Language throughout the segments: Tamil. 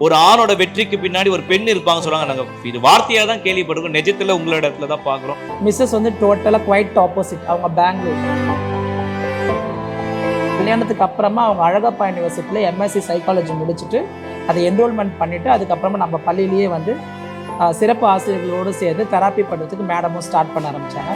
ஒரு ஆணோட வெற்றிக்கு பின்னாடி ஒரு பெண் இருப்பாங்க சொல்றாங்க. நாங்க இது வார்த்தையா தான் கேள்விப்பட்டிருக்கோம் நிஜத்துல உங்களோட இடத்துல தான் பாக்குறோம் மிஸ்ஸஸ் வந்து டோட்டலா குவைட் ஆப்போசிட் அவங்க பெங்களூர் கல்யாணத்துக்கு அப்புறமா அவங்க அழகப்பா யூனிவர்சிட்டியில் எம்எஸ்சி சைக்காலஜி முடிச்சுட்டு அதை என்ரோல்மெண்ட் பண்ணிட்டு அதுக்கப்புறமா நம்ம பள்ளியிலேயே வந்து சிறப்பு ஆசிரியர்களோடு சேர்ந்து தெராப்பி பண்ணுறதுக்கு மேடமும் ஸ்டார்ட் பண்ண ஆரம்பித்தாங்க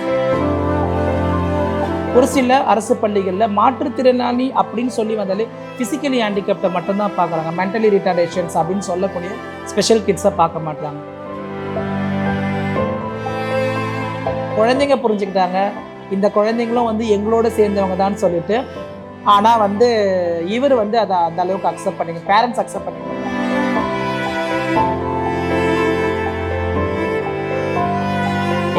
ஒரு சில அரசு பள்ளிகளில் மாற்றுத்திறனாளி அப்படின்னு சொல்லி வந்தாலே ஃபிசிக்கலி ஹேண்டிகேப்டை மட்டும்தான் பார்க்குறாங்க. மென்டலி ரிட்டார்டேஷன்ஸ் அப்படின்னு சொல்லக்கூடிய ஸ்பெஷல் கிட்ஸை பார்க்க மாட்டாங்க. குழந்தைங்க புரிஞ்சுக்கிட்டாங்க. இந்த குழந்தைங்களும் வந்து எங்களோட சேர்ந்தவங்க தான் சொல்லிட்டு ஆனால் வந்து இவர் வந்து அதை அந்த அளவுக்கு அக்செப்ட் பண்ணிங்க பேரண்ட்ஸ் அக்செப்ட் பண்ணிங்க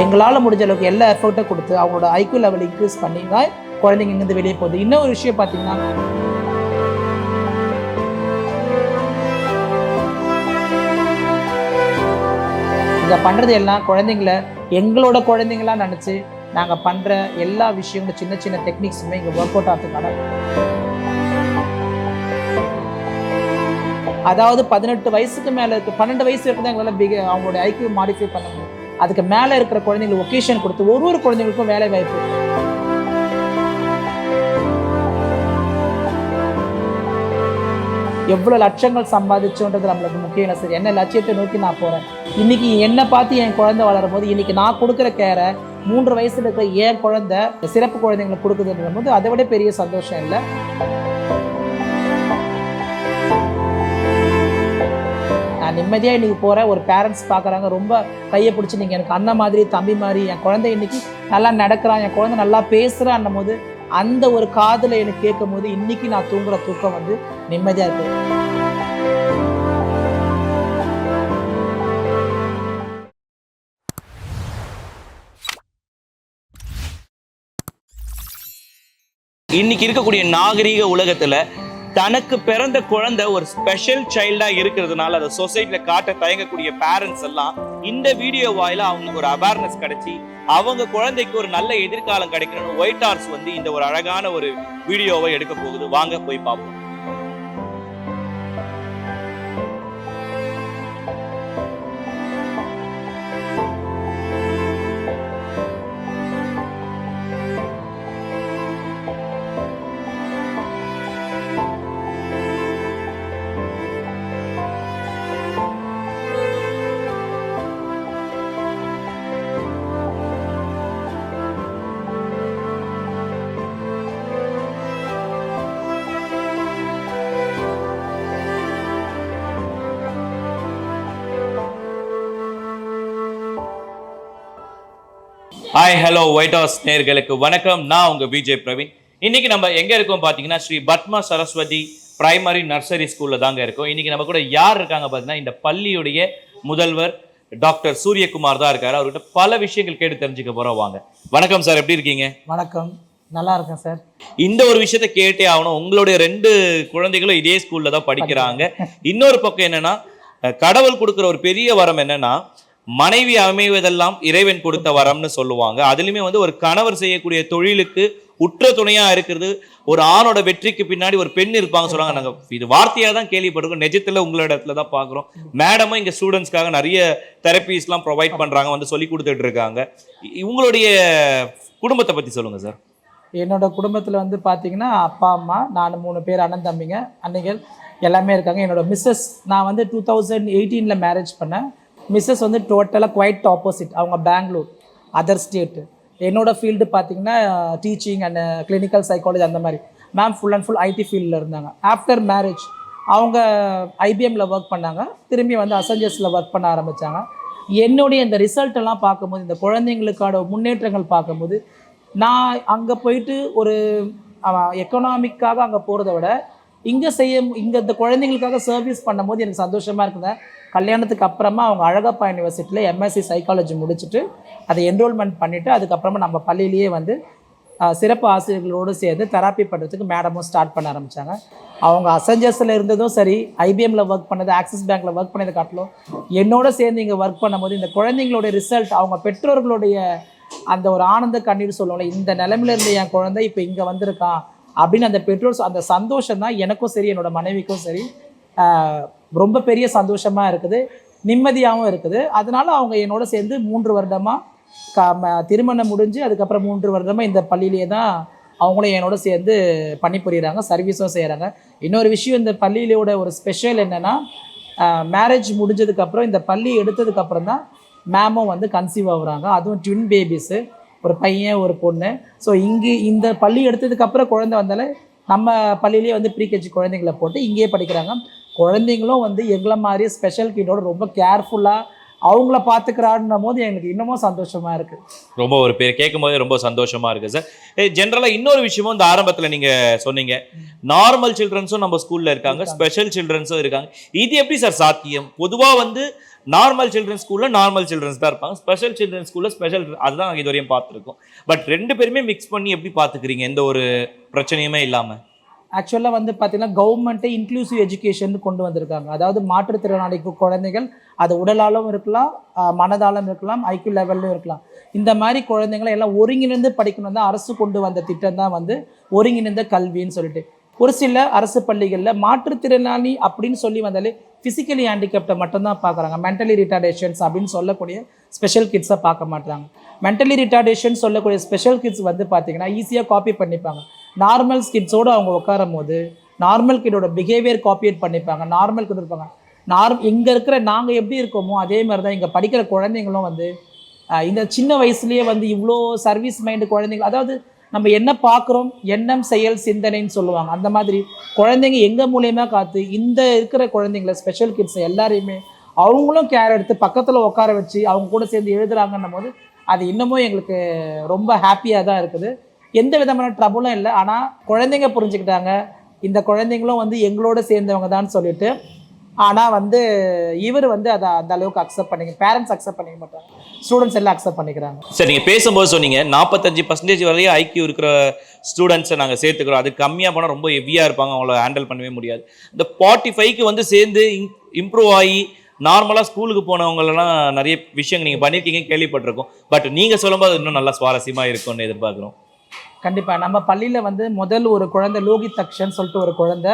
எங்களால் முடிஞ்ச அளவுக்கு எல்லா எஃபர்ட்டை கொடுத்து அவங்களோட ஐக்யூ லெவல் இன்க்ரீஸ் பண்ணி தான் குழந்தைங்க இங்கேருந்து வெளியே போகுது. இன்னொரு விஷயம் பார்த்தீங்கன்னா இதை பண்ணுறது எல்லாம் குழந்தைங்கள எங்களோட குழந்தைங்களா நினச்சி நாங்கள் பண்ணுற எல்லா விஷயங்களும் சின்ன சின்ன டெக்னிக்ஸுமே இங்கே ஒர்க் அவுட் ஆகிறதுக்கான அதாவது பதினெட்டு வயசுக்கு மேலே இருக்குது பன்னெண்டு வயசு வரைக்கும் தான் எங்களால் பிக அவங்களோட ஐக்கியம் மாடிஃபை பண்ண முடியும். அதுக்கு மேலே இருக்கிற குழந்தைங்களுக்கு ஒகேஷன் கொடுத்து ஒரு ஒரு குழந்தைங்களுக்கும் வேலை வாய்ப்பு. எவ்வளோ லட்சங்கள் சம்பாதிச்சோன்றது நம்மளுக்கு முக்கியம் இல்லை சரி. என்ன லட்சியத்தை நோக்கி நான் போகிறேன் இன்னைக்கு என்னை பார்த்து என் குழந்தை வளரும் போது இன்னைக்கு நான் கொடுக்குற கேரை மூன்று வயசுல இருக்கிற என் குழந்தை சிறப்பு குழந்தைங்களுக்கு கொடுக்குதுன்ற போது அதை விட பெரிய சந்தோஷம் இல்லை. நான் நிம்மதியாக இன்னைக்கு போகிறேன் ஒரு பேரண்ட்ஸ் பார்க்குறாங்க ரொம்ப கையை பிடிச்சி நீங்கள் எனக்கு அண்ணன் மாதிரி தம்பி மாதிரி என் குழந்தை இன்னைக்கு நல்லா நடக்கிறான் என் குழந்தை நல்லா பேசுகிறான்னும் போது அந்த ஒரு காதில் எனக்கு கேட்கும் போது இன்னைக்கு நான் தூங்குற தூக்கம் வந்து நிம்மதியாக இருக்கு. இன்னைக்கு இருக்கக்கூடிய நாகரீக உலகத்துல தனக்கு பிறந்த குழந்தை ஒரு ஸ்பெஷல் சைல்டா இருக்கிறதுனால அதை சொசைட்டில காட்ட தயங்கக்கூடிய பேரண்ட்ஸ் எல்லாம் இந்த வீடியோ வாயில அவங்களுக்கு ஒரு அவேர்னஸ் கிடைச்சி அவங்க குழந்தைக்கு ஒரு நல்ல எதிர்காலம் கிடைக்கணும்னு ஒயிட் ஹார்ஸ் வந்து இந்த ஒரு அழகான ஒரு வீடியோவை எடுக்க போகுது. வாங்க போய் பார்ப்போம். ஹாய் ஹலோ ஒயிட் ஹவுஸ் நேர்களுக்கு வணக்கம். நான் உங்க விஜய் பிரவீன். இன்னைக்கு நம்ம எங்க இருக்கோம் பாத்தீங்கன்னா ஸ்ரீ பத்மா சரஸ்வதி பிரைமரி நர்சரி ஸ்கூல்ல தாங்க இருக்கோம். இன்னைக்கு நம்ம கூட யார் இருக்காங்க பாத்தீங்கன்னா இந்த பள்ளியுடைய முதல்வர் டாக்டர் சூரியகுமார் தான் இருக்காரு. அவர்கிட்ட பல விஷயங்கள் கேட்டு தெரிஞ்சுக்க போறோம். வாங்க. வணக்கம் சார் எப்படி இருக்கீங்க? வணக்கம். நல்லா இருக்கேன் சார். இந்த ஒரு விஷயத்த கேட்டே ஆகணும். உங்களுடைய ரெண்டு குழந்தைகளும் இதே ஸ்கூல்ல தான் படிக்கிறாங்க. இன்னொரு பக்கம் என்னன்னா கடவுள் கொடுக்குற ஒரு பெரிய வரம் என்னன்னா மனைவி அமைவதெல்லாம் இறைவன் கொடுத்த வரம்னு சொல்லுவாங்க. அதுலயுமே வந்து ஒரு கணவர் செய்யக்கூடிய தொழிலுக்கு உற்ற துணையா இருக்கிறது. ஒரு ஆணோட வெற்றிக்கு பின்னாடி ஒரு பெண் இருப்பாங்க சொல்றாங்க நாங்க இது வார்த்தையா தான் கேள்விப்பட்டிருக்கோம் நிஜத்துல உங்களோட இடத்துல தான் பாக்குறோம் மேடமும் இங்க ஸ்டூடெண்ட்ஸ்க்காக நிறைய தெரப்பிஸ் எல்லாம் ப்ரொவைட் பண்றாங்க. வந்து சொல்லி கொடுத்துட்டு இருக்காங்க. உங்களுடைய குடும்பத்தை பத்தி சொல்லுங்க சார் என்னோட குடும்பத்தில் வந்து பார்த்தீங்கன்னா அப்பா அம்மா நான் மூணு பேர் அண்ணன் தம்பிங்க அன்னைகள் எல்லாமே இருக்காங்க. என்னோட மிஸ்ஸஸ் நான் வந்து டூ தௌசண்ட் எயிட்டீனில் மேரேஜ் பண்ணேன். மிஸ்ஸஸ் வந்து டோட்டலாக குவைட் ஆப்போசிட் அவங்க பெங்களூர் அதர் ஸ்டேட்டு என்னோடய ஃபீல்டு பார்த்தீங்கன்னா டீச்சிங் அண்ட் கிளினிக்கல் சைக்காலஜி அந்த மாதிரி. Ma'am full and full IT ஃபீல்டில் இருந்தாங்க. ஆஃப்டர் மேரேஜ் அவங்க ஐபிஎம்மில் ஒர்க் பண்ணாங்க. திரும்பி வந்து அசஞ்சர்ஸில் ஒர்க் பண்ண ஆரம்பித்தாங்க என்னுடைய இந்த ரிசல்ட்டெல்லாம் பார்க்கும்போது இந்த குழந்தைங்களுக்கான முன்னேற்றங்கள் பார்க்கும்போது நான் அங்கே போயிட்டு ஒரு எக்கனாமிக்காக அங்கே போகிறத விட இங்கே செய்ய இங்கே இந்த குழந்தைங்களுக்காக சர்வீஸ் பண்ணும்போது எனக்கு சந்தோஷமாக இருக்குங்க கல்யாணத்துக்கு அப்புறமா அவங்க அழகப்பா யூனிவர்சிட்டியில் எம்எஸ்சி சைக்காலஜி முடிச்சுட்டு அதை என்ரோல்மெண்ட் பண்ணிவிட்டு அதுக்கப்புறமா நம்ம பள்ளியிலேயே வந்து சிறப்பு ஆசிரியர்களோடு சேர்ந்து தெராப்பி பண்ணுறதுக்கு மேடமும் ஸ்டார்ட் பண்ண ஆரம்பித்தாங்க அவங்க அசஞ்சர்ஸில் இருந்ததும் சரி ஐபிஎம்மில் ஒர்க் பண்ணது ஆக்சிஸ் பேங்க்கில் ஒர்க் பண்ணது காட்டிலும் என்னோட சேர்ந்து இங்கே ஒர்க் பண்ணும்போது இந்த குழந்தைங்களோட ரிசல்ட் அவங்க பெற்றோர்களுடைய அந்த ஒரு ஆனந்த கண்ணீர் சொல்லுவாங்களே இந்த நிலைமையில இருந்து என் குழந்தை இப்போ இங்கே வந்திருக்கான். அப்படின்னு அந்த பெற்றோர் அந்த சந்தோஷம் தான் எனக்கும் சரி என்னோட மனைவிக்கும் சரி ரொம்ப பெரிய சந்தோஷமாக இருக்குது நிம்மதியாகவும் இருக்குது. அதனால அவங்க என்னோட சேர்ந்து மூன்று வருடமாக க ம- திருமணம் முடிஞ்சு அதுக்கப்புறம் மூன்று வருடமாக இந்த பள்ளியிலேயே தான் அவங்களும் என்னோட சேர்ந்து பணிபுரியுறாங்க சர்வீஸும் செய்கிறாங்க இன்னொரு விஷயம் இந்த பள்ளியிலோட ஒரு ஸ்பெஷல் என்னென்னா மேரேஜ் முடிஞ்சதுக்கப்புறம் இந்த பள்ளி எடுத்ததுக்கப்புறம் தான் மேமும் வந்து கன்சீவ் ஆகுறாங்க. அதுவும் ட்வின் பேபிஸு ஒரு பையன் ஒரு பொண்ணு. ஸோ இங்கே இந்த பள்ளி எடுத்ததுக்கப்புறம் குழந்தை வந்தாலே நம்ம பள்ளியிலேயே வந்து ப்ரீகேஜி குழந்தைங்கள போட்டு இங்கேயே படிக்கிறாங்க. குழந்தைங்களும் வந்து எங்களை மாதிரி ஸ்பெஷல் கிட்டோட ரொம்ப கேர்ஃபுல்லாக அவங்கள பார்த்துக்கிறான்னும் போது எங்களுக்கு இன்னமும் சந்தோஷமாக இருக்குது ரொம்ப ஒரு பேர் கேட்கும் போதே ரொம்ப சந்தோஷமா இருக்கு சார். ஜென்ரலா இன்னொரு விஷயமும் இந்த ஆரம்பத்துல நீங்க சொன்னீங்க. நார்மல் சில்ட்ரன்ஸும் நம்ம ஸ்கூல்ல இருக்காங்க. ஸ்பெஷல் சில்ட்ரன்ஸும் இருக்காங்க. இது எப்படி சார் சாத்தியம்? பொதுவா வந்து நார்மல் சில்ட்ரன் ஸ்கூல்ல நார்மல் சில்ட்ரன்ஸ் தான் இருப்பாங்க. ஸ்பெஷல் சில்ட்ரன் ஸ்கூல்ல ஸ்பெஷல் அதுதான் நாங்கள் இதுவரையும் பார்த்துருக்கோம். பட் ரெண்டு பேருமே மிக்ஸ் பண்ணி எப்படி பார்த்துக்கிறீங்க? எந்த ஒரு பிரச்சனையுமே இல்லாம. ஆக்சுவலாக வந்து பார்த்தீங்கன்னா கவர்மெண்ட்டே இன்க்ளூசிவ் எஜுகேஷன் கொண்டு வந்திருக்காங்க. அதாவது மாற்றுத்திறனாளிக்கு குழந்தைகள் அது உடலாலும் இருக்கலாம் மனதாலும் இருக்கலாம் ஐக்கியூ லெவல்லும் இருக்கலாம். இந்த மாதிரி குழந்தைங்களை எல்லாம் ஒருங்கிணைந்து படிக்கணும் தான் அரசு கொண்டு வந்த திட்டம் தான் வந்து ஒருங்கிணைந்த கல்வின்னு சொல்லிட்டு. ஒரு சில அரசு பள்ளிகளில் மாற்றுத்திறனாளி அப்படின்னு சொல்லி வந்தாலே ஃபிசிக்கலி ஹேண்டிகேப்டை மட்டும்தான் பார்க்குறாங்க மென்டலி ரிட்டார்டேஷன்ஸ் அப்படின்னு சொல்லக்கூடிய ஸ்பெஷல் கிட்ஸை பார்க்க மாட்டாங்க மென்டலி ரிட்டார்டேஷன் சொல்லக்கூடிய ஸ்பெஷல் கிட்ஸ் வந்து பார்த்திங்கன்னா ஈஸியாக காப்பி பண்ணிப்பாங்க. நார்மல் கிட்ஸோடு அவங்க உட்காரும் போது நார்மல் கிட்டோட பிஹேவியர் காப்பியேட் பண்ணிப்பாங்க நார்மல் கிட்ட இருப்பாங்க. நார் இங்கே இருக்கிற நாங்கள் எப்படி இருக்கோமோ அதே மாதிரி தான் இங்கே படிக்கிற குழந்தைங்களும் வந்து இந்த சின்ன வயசுலேயே வந்து இவ்வளோ சர்வீஸ் மைண்டு குழந்தைங்க அதாவது நம்ம என்ன பார்க்குறோம் எண்ணம் செயல் சிந்தனைன்னு சொல்லுவாங்க. அந்த மாதிரி குழந்தைங்க எங்கள் மூலியமாக காத்து இந்த இருக்கிற குழந்தைங்கள ஸ்பெஷல் கிட்ஸ் எல்லாரையுமே அவங்களும் கேர் எடுத்து பக்கத்தில் உட்கார வச்சு அவங்க கூட சேர்ந்து எழுதுகிறாங்கன்னும் போது அது இன்னமும் எங்களுக்கு ரொம்ப ஹாப்பியாக தான் இருக்குது. எந்த விதமான ட்ரபுளும் இல்லை. ஆனால் குழந்தைங்க புரிஞ்சுக்கிட்டாங்க. இந்த குழந்தைங்களும் வந்து எங்களோட சேர்ந்தவங்க தான் சொல்லிட்டு ஆனால் வந்து இவர் வந்து அதை அந்த அளவுக்கு அக்செப்ட் பண்ணிக்க பேரண்ட்ஸ் அக்செப்ட் பண்ணிக்க மாட்டாங்க. ஸ்டூடெண்ட்ஸ் எல்லாம் அக்செப்ட் பண்ணிக்கிறாங்க. சரி நீங்கள் பேசும்போது சொன்னீங்க நாற்பத்தஞ்சு பர்சன்டேஜ் வரையும் ஐக்கியூ இருக்கிற ஸ்டூடெண்ட்ஸை நாங்கள் சேர்த்துக்கிறோம். அது கம்மியாக போனால் ரொம்ப ஹெவியாக இருப்பாங்க அவங்கள ஹேண்டில் பண்ணவே முடியாது. இந்த ஃபார்ட்டி ஃபைவ்க்கு வந்து சேர்ந்து இம்ப்ரூவ் ஆகி நார்மலாக ஸ்கூலுக்கு போனவங்களெல்லாம் நிறைய விஷயங்கள் நீங்கள் பண்ணியிருக்கீங்க கேள்விப்பட்டிருக்கோம். பட் நீங்கள் சொல்லும்போது இன்னும் நல்லா சுவாரஸ்யமாக இருக்கும்னு எதிர்பார்க்குறோம். கண்டிப்பாக நம்ம பள்ளியில் வந்து முதல் ஒரு குழந்தை லோகித் தக்ஷன் சொல்லிட்டு ஒரு குழந்தை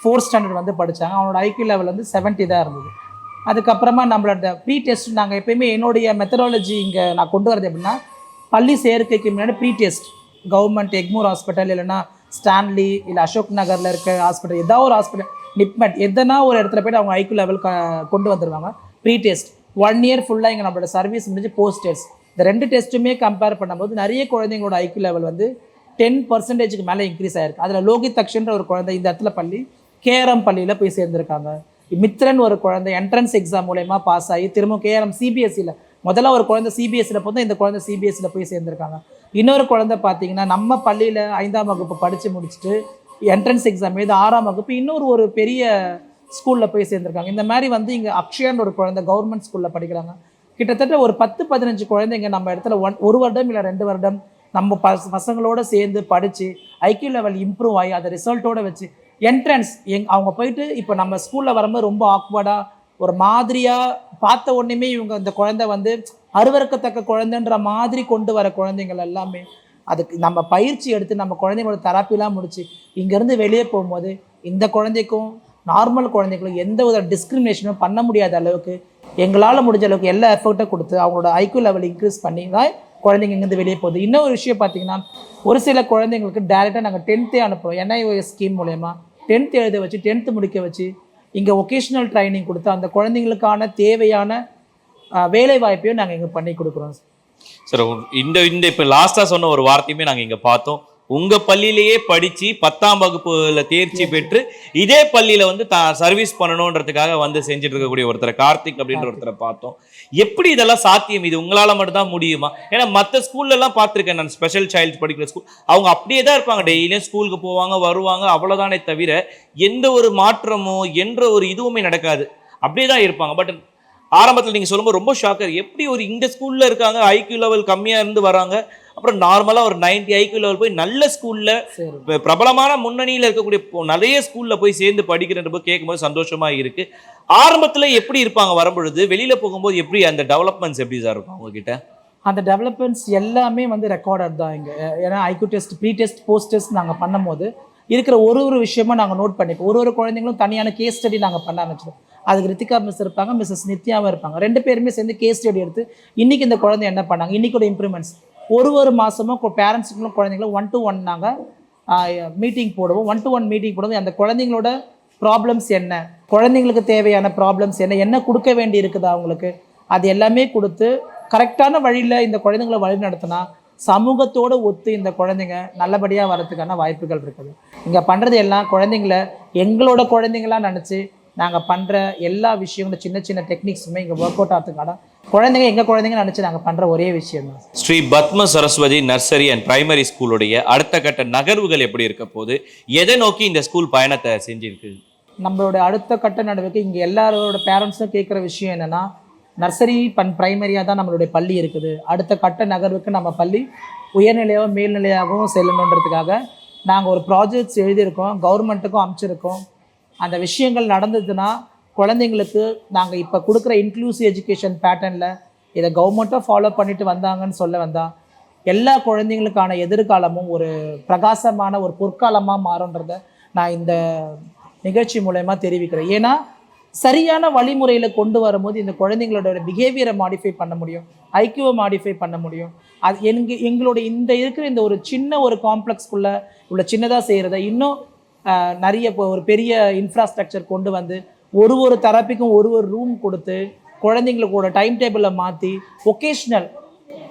ஃபோர்த் ஸ்டாண்டர்ட் வந்து படித்தாங்க அவனோட ஐக்கியூ லெவல் வந்து 70 தான் இருந்தது. அதுக்கப்புறமா நம்மளோட ப்ரீ டெஸ்ட் நாங்கள் எப்பயுமே என்னுடைய மெத்தடாலஜி இங்கே நான் கொண்டு வரது எப்படின்னா பள்ளி சேர்க்கைக்கு முன்னாடி pre test government Egmore hospital இல்லைன்னா ஸ்டான்லி இல்லை அசோக் நகரில் இருக்க ஹாஸ்பிட்டல் ஏதாவது ஒரு ஹாஸ்பிட்டல் நிப்மெட் எதனா ஒரு இடத்துல போய்ட்டு அவங்க ஐக்கியூ லெவல் கொண்டு வந்துருவாங்க. ப்ரீ டெஸ்ட் ஒன் இயர் ஃபுல்லாக இங்கே நம்மளோட சர்வீஸ் முடிஞ்சு போஸ்ட் டெஸ்ட் இந்த ரெண்டு டெஸ்ட்டுமே கம்பேர் பண்ணும்போது நிறைய குழந்தைங்களோட ஐக்கியூ லெவல் வந்து டென் பர்சன்டேஜுக்கு மேலே இன்க்ரீஸ் ஆயிருக்கு. அதில் லோகித் தக்ஷன்ற ஒரு குழந்தை இந்த இடத்துல பள்ளி கேஆர்எம் பள்ளியில் போய் சேர்ந்துருக்காங்க. மித்ரன் ஒரு குழந்தை என்ட்ரன்ஸ் எக்ஸாம் மூலயமா பாஸ் ஆகி திரும்ப கேஆர்எம் சிபிஎஸ்சியில் முதல்ல ஒரு குழந்தை சிபிஎஸ்சியில் போதும் இந்த குழந்தை சிபிஎஸ்சியில் போய் சேர்ந்துருக்காங்க. இன்னொரு குழந்தை பார்த்தீங்கன்னா நம்ம பள்ளியில் ஐந்தாம் வகுப்பு படித்து முடிச்சுட்டு என்ட்ரன்ஸ் எக்ஸாம் எழுதி ஆறாம் வகுப்பு இன்னொரு ஒரு பெரிய ஸ்கூலில் போய் சேர்ந்துருக்காங்க. இந்த மாதிரி வந்து இங்கே அக்ஷயான்னு ஒரு குழந்தை கவர்மெண்ட் ஸ்கூலில் படிக்கிறாங்க. கிட்டத்தட்ட ஒரு பத்து பதினஞ்சு குழந்தைங்க நம்ம இடத்துல ஒன் ஒரு வருடம் இல்லை ரெண்டு வருடம் நம்ம பஸ் பசங்களோட சேர்ந்து படித்து ஐக்கியூ லெவல் இம்ப்ரூவ் ஆகி அதை ரிசல்ட்டோட வச்சு என்ட்ரன்ஸ் எங் அவங்க போயிட்டு இப்போ நம்ம ஸ்கூலில் வரும்போது ரொம்ப ஆக்வர்டாக ஒரு மாதிரியாக பார்த்த உடனேமே இவங்க இந்த குழந்தை வந்து அருவருக்கத்தக்க குழந்தைன்ற மாதிரி கொண்டு வர குழந்தைங்கள் எல்லாமே. அதுக்கு நம்ம பயிற்சி எடுத்து நம்ம குழந்தைங்களோட தெரப்பிலாம் முடிச்சு இங்கேருந்து வெளியே போகும்போது இந்த குழந்தைக்கும் நார்மல் குழந்தைகளுக்கும் எந்த வித டிஸ்கிரிமினேஷனும் பண்ண முடியாத அளவுக்கு எங்களால் முடிஞ்ச அளவுக்கு எல்லா எஃபர்ட்டும் கொடுத்து அவங்களோட ஐக்கியூ லெவல் இன்க்ரீஸ் பண்ணி தான் குழந்தைங்க இங்கேருந்து வெளியே போகுது. இன்னொரு விஷயம் பார்த்தீங்கன்னா ஒரு சில குழந்தைங்களுக்கு டேரெக்டாக நாங்கள் டென்த்தே அனுப்புகிறோம் என்ஐஓஎஸ் ஸ்கீம் மூலயமா. டென்த் எழுத வச்சு டென்த்து முடிக்க வச்சு இங்கே ஒகேஷ்னல் ட்ரைனிங் கொடுத்து அந்த குழந்தைங்களுக்கான தேவையான வேலை வாய்ப்பையும் நாங்கள் இங்கே பண்ணி கொடுக்குறோம் சார் இந்த இந்த இப்போ லாஸ்ட்டாக சொன்ன ஒரு வார்த்தையுமே நாங்கள் இங்கே பார்த்தோம். உங்க பள்ளியிலேயே படிச்சு பத்தாம் வகுப்புல தேர்ச்சி பெற்று இதே பள்ளியில வந்து தான் சர்வீஸ் பண்ணணுன்றதுக்காக வந்து செஞ்சுட்டு இருக்கக்கூடிய ஒருத்தரை கார்த்திக் அப்படின்ற ஒருத்தரை பார்த்தோம். எப்படி இதெல்லாம் சாத்தியம்? இது உங்களால மட்டும் தான் முடியுமா? ஏன்னா மற்ற ஸ்கூல்ல எல்லாம் பார்த்திருக்கேன் நான் ஸ்பெஷல் சைல்டு படிக்கிற ஸ்கூல் அவங்க அப்படியே தான் இருப்பாங்க. டெய்லியும் ஸ்கூலுக்கு போவாங்க வருவாங்க அவ்வளவுதானே தவிர எந்த ஒரு மாற்றமோ என்ற ஒரு இதுவுமே நடக்காது. அப்படியே தான் இருப்பாங்க. பட் ஆரம்பத்தில் நீங்க சொல்லும்போது ரொம்ப ஷாக்கர் எப்படி ஒரு இந்த ஸ்கூல்ல இருக்காங்க ஐக்யூ லெவல் கம்மியா இருந்து வராங்க அப்புறம் நார்மலா ஒரு 90 ஐக்யூ லெவல் போய் நல்ல ஸ்கூல்ல பிரபலமான முன்னணியில இருக்கக்கூடிய நிறைய ஸ்கூல்ல போய் சேர்ந்து படிக்கிறன்ற கேட்கும்போது சந்தோஷமா இருக்கு. ஆரம்பத்துல எப்படி இருப்பாங்க வரும்பொழுது? வெளியில போகும்போது எப்படி அந்த டெவலப்மெண்ட்ஸ் எப்படி சார் இருக்கும் உங்ககிட்ட? அந்த டெவலப்மெண்ட்ஸ் எல்லாமே வந்து ரெக்கார்டட் தான் இங்கே. ஏன்னா IQ test pre test post test நாங்கள் பண்ணும்போது இருக்கிற ஒரு ஒரு விஷயமா நாங்கள் நோட் பண்ணிப்போம். ஒரு ஒரு குழந்தைங்களும் தனியான கேஸ் ஸ்டடி நாங்கள் பண்ண ஆரம்பிச்சிடுவோம் அதுக்கு ரித்திகா மிஸ் இருப்பாங்க மிஸ்ஸஸ் நித்யாவும் இருப்பாங்க. ரெண்டு பேருமே சேர்ந்து கேஸ் ஸ்டடி எடுத்து இன்னைக்கு இந்த குழந்தை என்ன பண்ணாங்க? இன்னைக்கோட இம்ப்ரூவ்மெண்ட்ஸ் ஒரு ஒரு மாதமும் பேரண்ட்ஸுங்களும் குழந்தைங்களும் ஒன் டு ஒன் நாங்கள் மீட்டிங் போடுவோம். ஒன் டு ஒன் மீட்டிங் போடுவோம். அந்த குழந்தைங்களோட ப்ராப்ளம்ஸ் என்ன? குழந்தைங்களுக்கு தேவையான ப்ராப்ளம்ஸ் என்ன? என்ன கொடுக்க வேண்டி இருக்குதா அவங்களுக்கு? அது எல்லாமே கொடுத்து கரெக்டான வழியில் இந்த குழந்தைங்களை வழி நடத்தினா சமூகத்தோடு ஒத்து இந்த குழந்தைங்க நல்லபடியாக வரதுக்கான வாய்ப்புகள் இருக்குது. இங்கே பண்ணுறது எல்லாம் குழந்தைங்கள எங்களோட குழந்தைங்களா நினச்சி நாங்கள் பண்ணுற எல்லா விஷயங்களும் சின்ன சின்ன டெக்னிக்ஸுமே இங்கே ஒர்க் அவுட் ஆகிறதுக்கான குழந்தைங்க எங்கள் குழந்தைங்க நினச்சி நாங்கள் பண்ணுற ஒரே விஷயம் தான். Shri Padma Saraswati nursery and primary ஸ்கூலுடைய அடுத்த கட்ட நகர்வுகள் எப்படி இருக்க போகுது? எதை நோக்கி இந்த ஸ்கூல் பயணத்தை செஞ்சிருக்கு? நம்மளோட அடுத்த கட்ட நடவடிக்கை இங்கே எல்லாரோட பேரண்ட்ஸும் கேட்குற விஷயம் என்னென்னா நர்சரி பன் பிரைமரியாக தான் நம்மளுடைய பள்ளி இருக்குது. அடுத்த கட்ட நகர்வுக்கு நம்ம பள்ளி உயர்நிலையாகவும் மேல்நிலையாகவும் செல்லணுன்றதுக்காக நாங்கள் ஒரு ப்ராஜெக்ட்ஸ் எழுதியிருக்கோம் கவர்மெண்ட்டுக்கும் அமைச்சிருக்கோம். அந்த விஷயங்கள் நடந்ததுன்னா குழந்தைங்களுக்கு நாங்கள் இப்போ கொடுக்குற இன்க்ளூசிவ் எஜுகேஷன் பேட்டர்னில் இதை கவர்மெண்ட்டும் ஃபாலோ பண்ணிட்டு வந்தாங்கன்னு சொல்ல வந்தால் எல்லா குழந்தைங்களுக்கான எதிர்காலமும் ஒரு பிரகாசமான ஒரு பொற்காலமாக மாறுன்றத நான் இந்த நிகழ்ச்சி மூலயமா தெரிவிக்கிறேன். ஏன்னா சரியான வழிமுறையில் கொண்டு வரும்போது இந்த குழந்தைங்களோட பிஹேவியரை மாடிஃபை பண்ண முடியும் ஐக்கியூவை மாடிஃபை பண்ண முடியும். அது எங்க எங்களுடைய இந்த இருக்கிற இந்த ஒரு சின்ன ஒரு காம்ப்ளெக்ஸ்க்குள்ளே இவ்வளோ சின்னதாக செய்கிறத இன்னும் நிறைய இப்போ ஒரு பெரிய இன்ஃப்ராஸ்ட்ரக்சர் கொண்டு வந்து ஒரு ஒரு தெரப்பிக்கும் ஒரு ஒரு ரூம் கொடுத்து குழந்தைங்களுக்கோட டைம் டேபிளை மாற்றி ஒகேஷ்னல்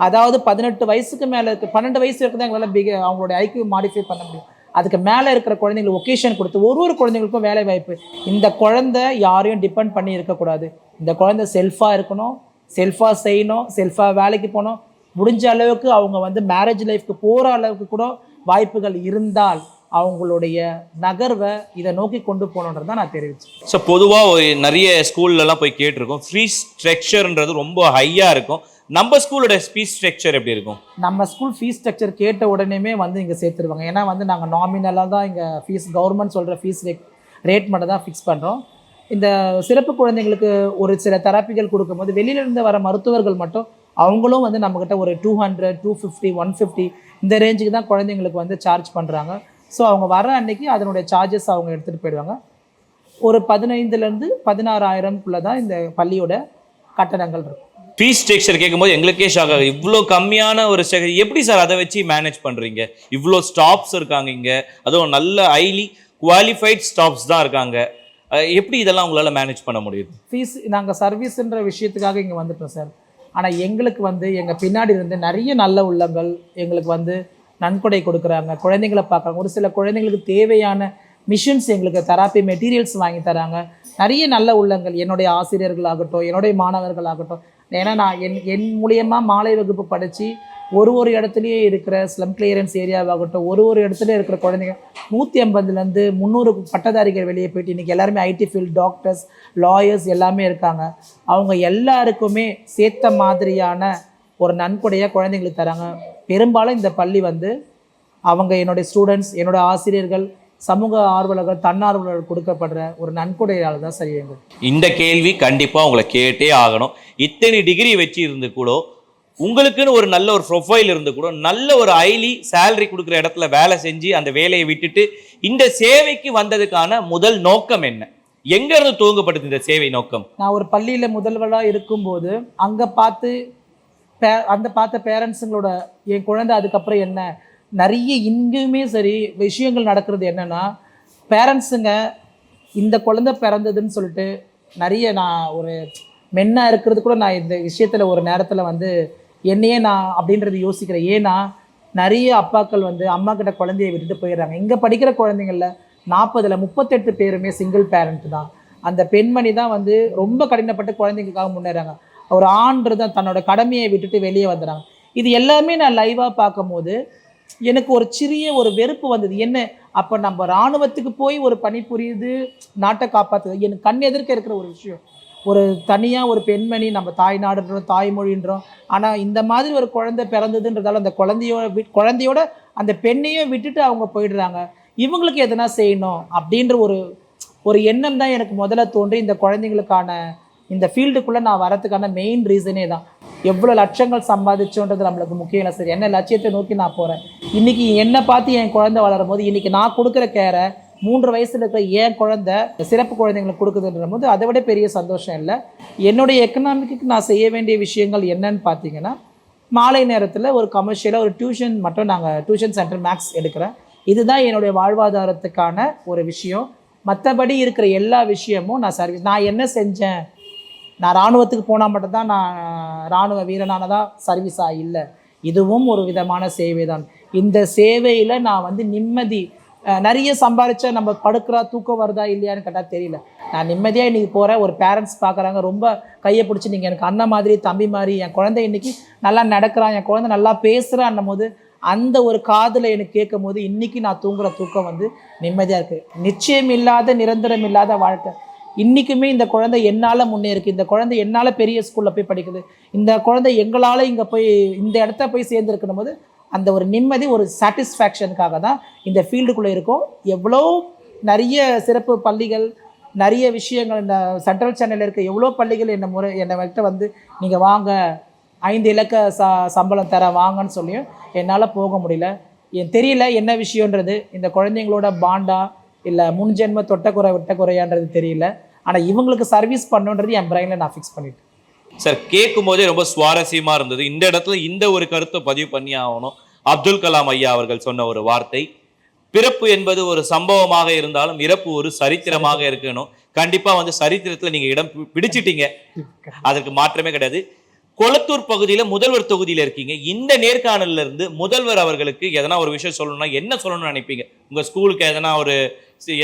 அதாவது பதினெட்டு வயசுக்கு மேலே இருக்க பன்னெண்டு வயசு வரைக்கும் தான் எங்களால் பிக அவங்களோட ஐக்கியூ மாடிஃபை பண்ண முடியும். அதுக்கு மேலே இருக்கிற குழந்தைங்களுக்கு ஒகேஷன் கொடுத்து ஒரு ஒரு குழந்தைங்களுக்கும் வேலை வாய்ப்பு. இந்த குழந்தை யாரையும் டிபெண்ட் பண்ணி இருக்கக்கூடாது. இந்த குழந்தை செல்ஃபாக இருக்கணும் செல்ஃபாக செய்யணும் செல்ஃபாக வேலைக்கு போகணும். முடிஞ்ச அளவுக்கு அவங்க வந்து மேரேஜ் லைஃப்க்கு போகிற அளவுக்கு கூட வாய்ப்புகள் இருந்தால் அவங்களுடைய நகர்வை இதை நோக்கி கொண்டு போகணுன்றது தான் நான் தெரிவிச்சேன். ஸோ பொதுவாக நிறைய ஸ்கூல்லலாம் போய் கேட்டிருக்கோம். ஃபீஸ் ஸ்ட்ரக்சர்ன்றது ரொம்ப ஹையாக இருக்கும். நம்ம ஸ்கூலோட ஃபீஸ் ஸ்ட்ரக்சர் எப்படி இருக்கும்? நம்ம ஸ்கூல் ஃபீஸ் ஸ்ட்ரக்சர் கேட்ட உடனேமே வந்து இங்கே சேர்த்துருவாங்க. ஏன்னா வந்து நாங்கள் நாமினலாக தான் இங்கே ஃபீஸ் கவர்மெண்ட் சொல்கிற ஃபீஸ் ரேட் ரேட் மட்டும் தான் ஃபிக்ஸ் பண்ணுறோம் இந்த சிறப்பு குழந்தைங்களுக்கு ஒரு சில தெரப்பிகள் கொடுக்கும்போது வெளியில இருந்து வர மருத்துவர்கள் மட்டும் அவங்களும் வந்து நம்மக்கிட்ட ஒரு two hundred two fifty one fifty இந்த ரேஞ்சுக்கு தான் குழந்தைங்களுக்கு வந்து சார்ஜ் பண்ணுறாங்க ஸோ அவங்க வர அன்னைக்கு அதனுடைய சார்ஜஸ் அவங்க எடுத்துகிட்டு போயிடுவாங்க. ஒரு பதினைந்துலேருந்து பதினாறாயிரம்குள்ளே தான் இந்த பள்ளியோட கட்டணங்கள் இருக்கும். ஃபீஸ் ஸ்ட்ரக்சர் கேட்கும்போது எங்களுக்கே ஷாக் ஆகுது. இவ்வளோ கம்மியான ஒரு ஸ்ட்ரக்சர் எப்படி சார் அதை வச்சு மேனேஜ் பண்ணுறீங்க இவ்வளோ ஸ்டாப்ஸ் இருக்காங்க இங்கே. அதுவும் நல்ல ஹைலி குவாலிஃபைட் ஸ்டாப்ஸ் தான் இருக்காங்க. எப்படி இதெல்லாம் உங்களால் மேனேஜ் பண்ண முடியுது? ஃபீஸ் நாங்கள் சர்வீஸ்ன்ற விஷயத்துக்காக இங்கே வந்துட்டோம் சார். ஆனால் எங்களுக்கு வந்து எங்கள் பின்னாடி இருந்து நிறைய நல்ல உள்ளங்கள் எங்களுக்கு வந்து நன்கொடை கொடுக்குறாங்க. குழந்தைங்களை பார்க்குறாங்க. ஒரு சில குழந்தைங்களுக்கு தேவையான மிஷின்ஸ் எங்களுக்கு தெராப்பி மெட்டீரியல்ஸ் வாங்கி தராங்க. நிறைய நல்ல உள்ளங்கள். என்னுடைய ஆசிரியர்களாகட்டும் என்னுடைய மாணவர்களாகட்டும். ஏன்னா நான் என் என் மூலியமாக மாலை வகுப்பு படித்து ஒரு ஒரு இடத்துலையே இருக்கிற ஸ்லம் கிளியரன்ஸ் ஏரியாவாகட்டும் ஒரு ஒரு இடத்துல இருக்கிற குழந்தைங்க நூற்றி ஐம்பதுலேருந்து முந்நூறு பட்டதாரிகள் வெளியே போயிட்டு இன்றைக்கி எல்லாருமே ஐடி ஃபீல்ட் டாக்டர்ஸ் லாயர்ஸ் எல்லாமே இருக்காங்க. அவங்க எல்லாருக்குமே சேர்த்த மாதிரியான ஒரு நன்கொடையாக குழந்தைங்களுக்கு தராங்க. பெரும்பாலும் இந்த பள்ளி வந்து அவங்க என்னுடைய ஸ்டூடெண்ட்ஸ் என்னோட ஆசிரியர்கள் சமூக ஆர்வலர்கள் தன்னார்வலர்கள் கொடுக்கப்படுற ஒரு நன்கொடையால் தான் சரி இந்த கேள்வி கண்டிப்பாக உங்களை கேட்டே ஆகணும். இத்தனை டிகிரி வச்சு இருந்து கூட உங்களுக்குன்னு ஒரு நல்ல ஒரு ப்ரொஃபைல் இருந்து கூட நல்ல ஒரு ஹைலி சேலரி கொடுக்குற இடத்துல வேலை செஞ்சு அந்த வேலையை விட்டுட்டு இந்த சேவைக்கு வந்ததுக்கான முதல் நோக்கம் என்ன? எங்க இருந்து துவங்கப்பட்டது இந்த சேவை நோக்கம்? நான் ஒரு பள்ளியில் முதல்வராக இருக்கும்போது அங்கே பார்த்து பே அந்த பார்த்த பேரண்ட்ஸுங்களோட என் குழந்தை அதுக்கப்புறம் என்ன? நிறைய இங்கேயுமே சரி விஷயங்கள் நடக்கிறது என்னென்னா பேரண்ட்ஸுங்க இந்த குழந்தை பிறந்ததுன்னு சொல்லிட்டு நிறைய நான் ஒரு மென்னாக இருக்கிறது கூட நான் இந்த விஷயத்தில் ஒரு நேரத்தில் வந்து என்னையே நான் அப்படின்றது யோசிக்கிறேன். ஏன்னா நிறைய அப்பாக்கள் வந்து அம்மா கிட்ட குழந்தைய விட்டுட்டு போயிடுறாங்க. இங்கே படிக்கிற குழந்தைங்களில் நாற்பதில் முப்பத்தெட்டு பேருமே சிங்கிள் பேரண்ட் தான். அந்த பெண்மணி தான் வந்து ரொம்ப கடினப்பட்டு குழந்தைங்களுக்காக முன்னேறாங்க. ஒரு ஆண்டு தான் தன்னோட கடமையை விட்டுட்டு வெளியே வந்துடுறாங்க இது எல்லாமே நான் லைவாக பார்க்கும்போது எனக்கு ஒரு சிறிய ஒரு வெறுப்பு வந்தது. என்ன? அப்போ நம்ம இராணுவத்துக்கு போய் ஒரு பணி புரியுது நாட்டை காப்பாற்றுது எனக்கு கண் எதிர்க்க இருக்கிற ஒரு விஷயம். ஒரு தனியாக ஒரு பெண்மணி நம்ம தாய் நாடுன்றோம் தாய்மொழின்றோம். ஆனால் இந்த மாதிரி ஒரு குழந்தை பிறந்ததுன்றதால அந்த குழந்தையோட வி குழந்தையோட அந்த பெண்ணையும் விட்டுட்டு அவங்க போயிடுறாங்க. இவங்களுக்கு எதனா செய்யணும் அப்படின்ற ஒரு ஒரு எண்ணம் தான் எனக்கு முதல்ல தோன்றி இந்த குழந்தைங்களுக்கான இந்த ஃபீல்டுக்குள்ளே நான் வரதுக்கான மெயின் ரீசனே தான். எவ்வளோ லட்சங்கள் சம்பாதிச்சோன்றது நம்மளுக்கு முக்கியம் இல்லை சரி என்ன லட்சியத்தை நோக்கி நான் போகிறேன் இன்றைக்கி என்னை பார்த்து என் குழந்தை வளரும் போது இன்றைக்கி நான் கொடுக்குற கேரை மூன்று வயசில் இருக்கிற என் குழந்தை சிறப்பு குழந்தைங்களுக்கு கொடுக்குதுன்ற போது அதை விட பெரிய சந்தோஷம் இல்லை. என்னுடைய எக்கனாமிக்கு நான் செய்ய வேண்டிய விஷயங்கள் என்னன்னு பார்த்தீங்கன்னா மாலை நேரத்தில் ஒரு கமர்ஷியலாக ஒரு டியூஷன் மட்டும் நாங்கள் டியூஷன் சென்டர் மேக்ஸ் எடுக்கிறேன். இதுதான் என்னுடைய வாழ்வாதாரத்துக்கான ஒரு விஷயம். மற்றபடி இருக்கிற எல்லா விஷயமும் நான் சர்வீஸ் நான் என்ன செஞ்சேன்? நான் இராணுவத்துக்கு போனால் மட்டும்தான் நான் இராணுவ வீரனானதாக சர்வீஸா இல்லை. இதுவும் ஒரு விதமான சேவை தான் இந்த சேவையில் நான் வந்து நிம்மதி நிறைய சம்பாரிச்சா நம்ம படுக்கிறா தூக்கம் வருதா இல்லையான்னு கேட்டால் தெரியல. நான் நிம்மதியாக இன்றைக்கி போகிறேன் ஒரு பேரண்ட்ஸ் பார்க்குறாங்க ரொம்ப கையை பிடிச்சி நீங்கள் எனக்கு அண்ணன் மாதிரி தம்பி மாதிரி என் குழந்தை இன்னைக்கு நல்லா நடக்கிறான் என் குழந்தை நல்லா பேசுகிறான்னும் போது அந்த ஒரு காதில் எனக்கு கேட்கும் போது இன்றைக்கி நான் தூங்குகிற தூக்கம் வந்து நிம்மதியாக இருக்குது நிச்சயம் இல்லாத நிரந்தரம் இல்லாத வாழ்க்கை. இன்றைக்குமே இந்த குழந்தை என்னால் முன்னேறுக்கு இந்த குழந்தை என்னால் பெரிய ஸ்கூலில் போய் படிக்குது. இந்த குழந்தை எங்களால் இங்கே போய் இந்த இடத்த போய் சேர்ந்துருக்கணும் போது அந்த ஒரு நிம்மதி ஒரு சாட்டிஸ்ஃபேக்ஷனுக்காக தான் இந்த ஃபீல்டுக்குள்ளே இருக்கும். எவ்வளோ நிறைய சிறப்பு பள்ளிகள் நிறைய விஷயங்கள் இந்த சென்ட்ரல் சென்னையில் இருக்க எவ்வளோ பள்ளிகள் என்ன முறை என்னை வந்து நீங்கள் வாங்க ஐந்து இலக்க ச சம்பளம் தர வாங்கன்னு சொல்லியும் என்னால் போக முடியல. என் தெரியல என்ன விஷயன்றது இந்த குழந்தைங்களோட பாண்டா இல்லை முன்ஜென்ம தொட்டக்குறை விட்டக்குறையான்றது தெரியல. ஆனால் இவங்களுக்கு சர்வீஸ் பண்ணுன்றது என் பிரெயினில் நான் ஃபிக்ஸ் பண்ணிட்டேன். சார் கேட்கும் போதே ரொம்ப சுவாரஸ்யமா இருந்தது. இந்த இடத்துல இந்த ஒரு கருத்தை பதிவு பண்ணி ஆகணும். அப்துல் கலாம் ஐயா அவர்கள் சொன்ன ஒரு வார்த்தை. பிறப்பு என்பது ஒரு சம்பவமாக இருந்தாலும் இறப்பு ஒரு சரித்திரமாக இருக்கணும். கண்டிப்பா வந்து சரித்திரத்துல நீங்க இடம் பிடிச்சிட்டீங்க. அதற்கு மாற்றமே கிடையாது. கொளத்தூர் பகுதியில் முதல்வர் தொகுதியில் இருக்கீங்க. இந்த நேர்காணல்ல இருந்து முதல்வர் அவர்களுக்கு எதனா ஒரு விஷயம் சொல்லணும்னா என்ன சொல்லணும்னு நினைப்பீங்க? உங்க ஸ்கூலுக்கு எதனா ஒரு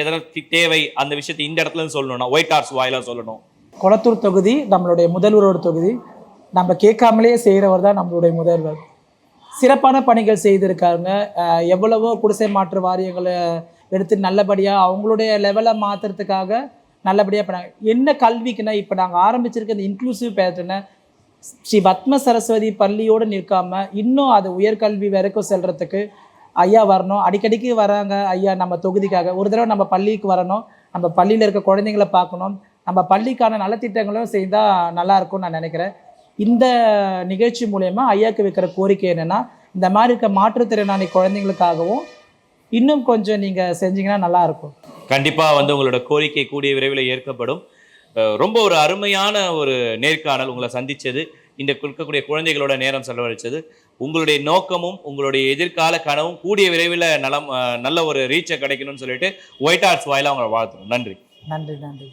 எதனா தேவை அந்த விஷயத்தை இந்த இடத்துல சொல்லணும்னா ஒயிட் ஹார்ஸ் வாயிலாக சொல்லணும். கொளத்தூர் தொகுதி நம்மளுடைய முதல்வரோட தொகுதி. நம்ம கேட்காமலே செய்கிறவர் தான் நம்மளுடைய முதல்வர். சிறப்பான பணிகள் செய்திருக்காங்க எவ்வளவோ குடிசை மாற்று வாரியங்களை எடுத்து நல்லபடியாக அவங்களுடைய லெவலை மாற்றுறதுக்காக நல்லபடியாக பண்ணாங்க. என்ன கல்விக்குன்னா இப்போ நாங்கள் ஆரம்பிச்சிருக்க இந்த இன்க்ளூசிவ் பேட்டர்னை ஸ்ரீ பத்ம சரஸ்வதி பள்ளியோடு நிற்காமல் இன்னும் அது உயர்கல்வி வரைக்கும் செல்கிறதுக்கு ஐயா வரணும். அடிக்கடிக்கு வராங்க ஐயா நம்ம தொகுதிக்காக. ஒரு தடவை நம்ம பள்ளிக்கு வரணும். நம்ம பள்ளியில் இருக்க குழந்தைங்கள பார்க்கணும். நம்ம பள்ளிக்கான நலத்திட்டங்களும் செய்தால் நல்லாயிருக்கும்னு நான் நினைக்கிறேன். இந்த நிகழ்ச்சி மூலயமா ஐயாவுக்கு வைக்கிற கோரிக்கை என்னென்னா இந்த மாதிரி இருக்க மாற்றுத்திறனாளி குழந்தைங்களுக்காகவும் இன்னும் கொஞ்சம் நீங்கள் செஞ்சீங்கன்னா நல்லாயிருக்கும் கண்டிப்பாக வந்து உங்களோட கோரிக்கை கூடிய விரைவில் ஏற்கப்படும். ரொம்ப ஒரு அருமையான ஒரு நேர்காணல் உங்களை சந்திச்சது. இந்த இருக்கக்கூடிய குழந்தைகளோட நேரம் செலவழிச்சது. உங்களுடைய நோக்கமும் உங்களுடைய எதிர்கால கனவும் கூடிய விரைவில் நலம் நல்ல ஒரு ரீச்சை கிடைக்கணும்னு சொல்லிட்டு ஒயிட் ஆர்ட்ஸ் வாயிலாக உங்களை வாழ்த்துறோம். நன்றி. நன்றி நன்றி.